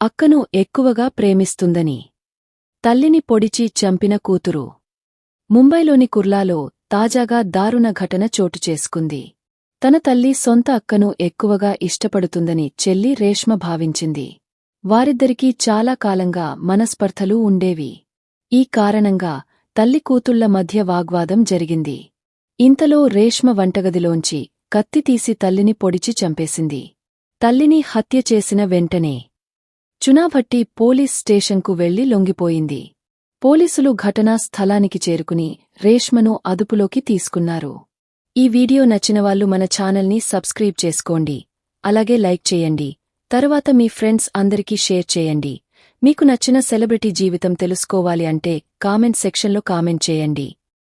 అక్కను ఎక్కువగా ప్రేమిస్తుందని. తల్లిని పొడిచి చంపిన కూతురు. ముంబైలోని కుర్లాలో తాజాగా దారుణ ఘటన చోటు చేసుకుంది. తన తల్లి సొంత అక్కను ఎక్కువగా ఇష్టపడుతుందని చెల్లి రేష్మ భావించింది. వారిద్దరికీ చాలా కాలంగా మనస్పర్ధలు ఉండేవి. ఈ కారణంగా తల్లి కూతుళ్ళ మధ్య వాగ్వాదం జరిగింది. ఇంతలో రేష్మ వంటగదిలోంచి కత్తి తీసి తల్లిని పొడిచి చంపేసింది. తల్లిని హత్య చేసిన వెంటనే చునాభట్టి పోలీస్ స్టేషన్కు వెళ్ళి లొంగిపోయింది. పోలీసులు ఘటనా స్థలానికి చేరుకుని రేష్మను అదుపులోకి తీసుకున్నారు. ఈ వీడియో నచ్చినవాళ్ళు మన ఛానల్ని సబ్స్క్రైబ్ చేసుకోండి. అలాగే లైక్ చేయండి. తరువాత మీ ఫ్రెండ్స్ అందరికీ షేర్ చేయండి. మీకు నచ్చిన సెలబ్రిటీ జీవితం తెలుసుకోవాలి అంటే కామెంట్ సెక్షన్లో కామెంట్ చేయండి.